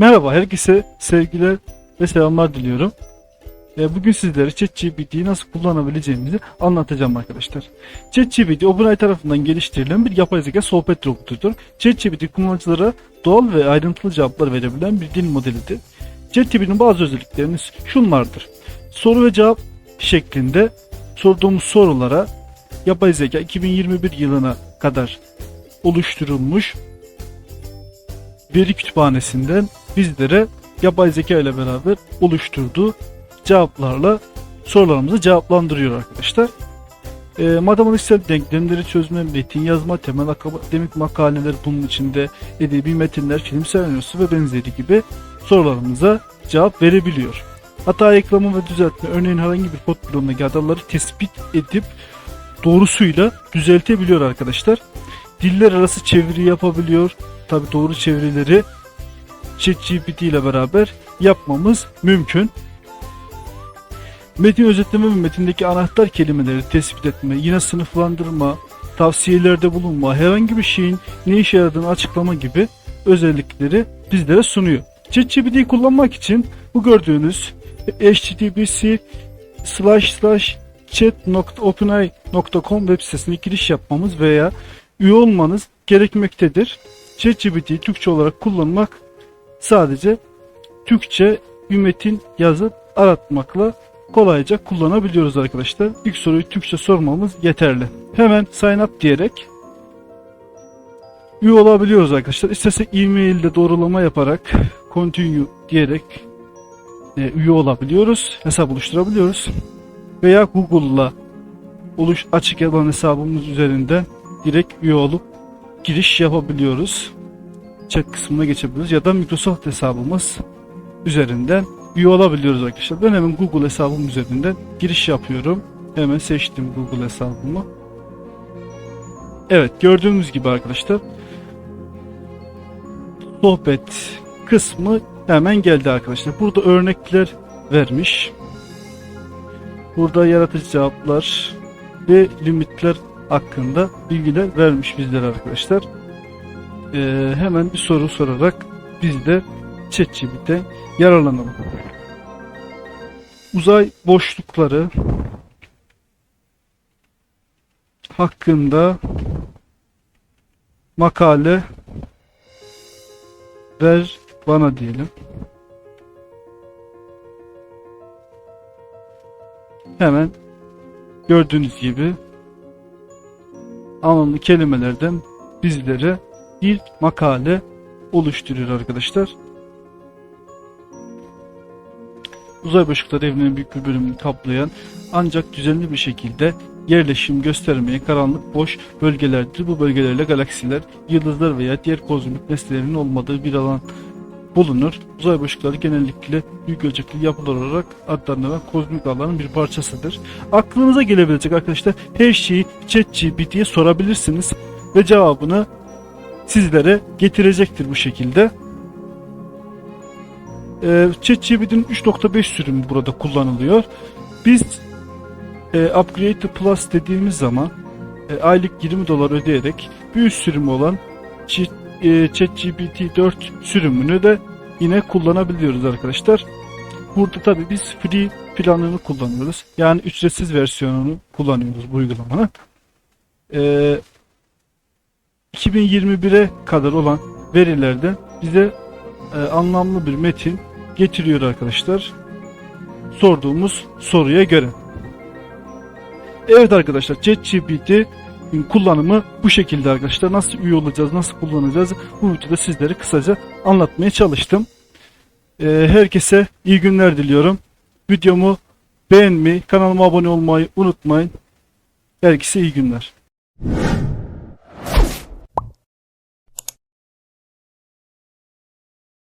Merhaba, herkese sevgiler ve selamlar diliyorum. Ee, Bugün sizlere ChatGPT'yi nasıl kullanabileceğimizi anlatacağım arkadaşlar. ChatGPT OpenAI tarafından geliştirilen bir yapay zeka sohbet robotudur. ChatGPT kullanıcılara doğal ve ayrıntılı cevaplar verebilen bir dil modelidir. ChatGPT'nin bazı özelliklerini şunlardır. Soru ve cevap şeklinde sorduğumuz sorulara yapay zeka 2021 yılına kadar oluşturulmuş veri kütüphanesinden bizlere yapay zeka ile beraber oluşturduğu cevaplarla sorularımızı cevaplandırıyor arkadaşlar. E, matematiksel denklemleri çözme, metin yazma, temel akademik makaleler bunun içinde edebi metinler, film senaryosu ve benzeri gibi sorularımıza cevap verebiliyor. Hata eklama ve düzeltme örneğin herhangi bir kod bloğundaki hataları tespit edip doğrusuyla düzeltebiliyor arkadaşlar. Diller arası çeviri yapabiliyor. Tabi doğru çevirileri ChatGPT ile beraber yapmamız mümkün. Metin özetleme ve metindeki anahtar kelimeleri tespit etme, yine sınıflandırma, tavsiyelerde bulunma, herhangi bir şeyin ne işe yaradığını açıklama gibi özellikleri bizlere sunuyor. ChatGPT'yi kullanmak için bu gördüğünüz https slash slash chat.openai.com web sitesine giriş yapmamız veya üye olmanız gerekmektedir. ChatGPT'yi Türkçe olarak kullanmak sadece Türkçe bir metin yazıp aratmakla kolayca kullanabiliyoruz arkadaşlar. İlk soruyu Türkçe sormamız yeterli. Hemen sign up diyerek üye olabiliyoruz arkadaşlar. İstersek e-mailde doğrulama yaparak continue diyerek e, üye olabiliyoruz. Hesap oluşturabiliyoruz. Veya Google'la oluş açık olan hesabımız üzerinden direkt üye olup giriş yapabiliyoruz. Chat kısmına geçebiliriz ya da Microsoft hesabımız üzerinden üye olabiliyoruz arkadaşlar. Ben hemen Google hesabım üzerinden giriş yapıyorum. Hemen seçtim Google hesabımı. Evet gördüğümüz gibi arkadaşlar sohbet kısmı hemen geldi arkadaşlar. Burada örnekler vermiş. Burada yaratıcı cevaplar ve limitler hakkında bilgiler vermiş bizlere arkadaşlar. Ee, hemen bir soru sorarak biz de ChatGPT'den yararlanalım. Uzay boşlukları hakkında makale ver bana diyelim. Hemen gördüğünüz gibi anlamlı kelimelerden bizlere bir makale oluşturuyor arkadaşlar. Uzay boşlukları evrenin büyük bir bölümünü kaplayan ancak düzenli bir şekilde yerleşim göstermeyen karanlık boş bölgelerdir. Bu bölgelerle galaksiler, yıldızlar veya diğer kozmik nesnelerin olmadığı bir alan bulunur. Uzay boşlukları genellikle büyük ölçekli yapılar olarak adlandırılan kozmik alanın bir parçasıdır. Aklınıza gelebilecek arkadaşlar her şeyi ChatGPT'ye sorabilirsiniz ve cevabını sizlere getirecektir bu şekilde. Ee, ChatGPT'nin 3.5 sürümü burada kullanılıyor. Biz e, Upgrade Plus dediğimiz zaman e, aylık 20 dolar ödeyerek bir üst sürümü olan e, ChatGPT 4 sürümünü de yine kullanabiliyoruz arkadaşlar. Burada tabi biz free planını kullanıyoruz. Yani ücretsiz versiyonunu kullanıyoruz bu uygulamanın. Ee, 2021'e kadar olan verilerden bize e, anlamlı bir metin getiriyor arkadaşlar. Sorduğumuz soruya göre. Evet arkadaşlar ChatGPT kullanımı bu şekilde arkadaşlar. Nasıl üye olacağız, nasıl kullanacağız bu videoda sizlere kısaca anlatmaya çalıştım. Ee, herkese iyi günler diliyorum. Videomu beğenmeyi, kanalıma abone olmayı unutmayın. Herkese iyi günler.